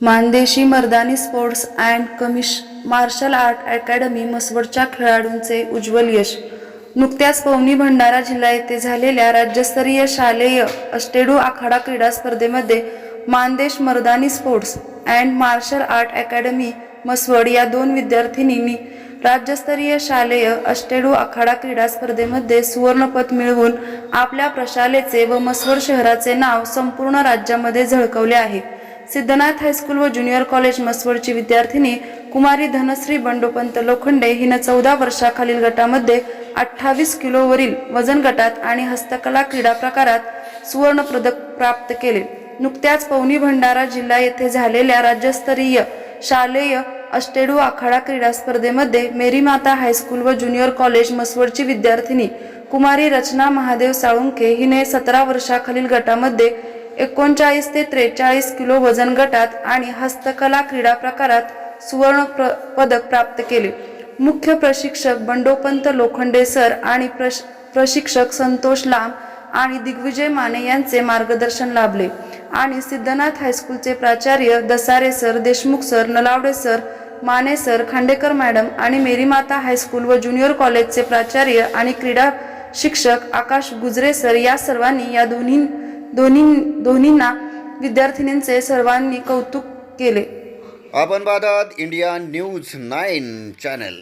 Mann Deshi Mardani sports and कमिश martial art academy मसवडच्या खेळाडूंचे उज्ज्वल यश. नुकत्याच पवनी भंडारा जिल्हा येथे झालेल्या राज्यस्तरीय शालेय अष्टेडू आखाडा क्रीडा स्पर्धेमध्ये Mandesh Mardani sports and martial art academy Mhaswad या दोन विद्यार्थिनींनी राज्यस्तरीय शालेय अष्टेडू आखाडा क्रीडा स्पर्धेमध्ये सुवर्णपद मिळवून आपल्या प्रशालेचे व मसवड शहराचे नाव संपूर्ण राज्यामध्ये झळकवले आहे. सिद्धनाथ हायस्कूल व ज्युनियर कॉलेज मसवडची विद्यार्थिनी कुमारी धनश्री बंडोपंत लोखंडे हिनं चौदा वर्षाखालील गटामध्ये अठ्ठावीस किलोवरील वजन गटात आणि हस्तकला क्रीडा प्रकारात सुवर्ण पदक प्राप्त केले. नुकत्याच पवनी भंडारा जिल्हा येथे झालेल्या राज्यस्तरीय शालेय अष्टेडू आखाडा क्रीडा स्पर्धेमध्ये मेरी माता हायस्कूल व ज्युनियर कॉलेज मसवडची विद्यार्थिनी कुमारी रचना महादेव साळुंखे हिने सतरा वर्षाखालील गटामध्ये एकोणचाळीस ते त्रेचाळीस किलो वजन गटात आणि हस्तकला क्रीडा प्रकारात सुवर्ण प्र पदक प्राप्त केले. मुख्य प्रशिक्षक बंडोपंत लोखंडे सर आणि प्रश प्रशिक्षक संतोष लांब आणि दिग्विजय माने यांचे मार्गदर्शन लाभले. आणि सिद्धनाथ हायस्कूलचे प्राचार्य Dasare sir Deshmukh sir Nalawade sir Mane sir Khandekar madam आणि मेरी माता हायस्कूल व ज्युनियर कॉलेजचे प्राचार्य आणि क्रीडा शिक्षक आकाश गुजरे सर या सर्वांनी या दोन्ही दोन्ही दोन्हींना विद्यार्थिनींचे सर्वांनी कौतुक केले. आपण पाहतात इंडिया न्यूज नाईन चॅनल.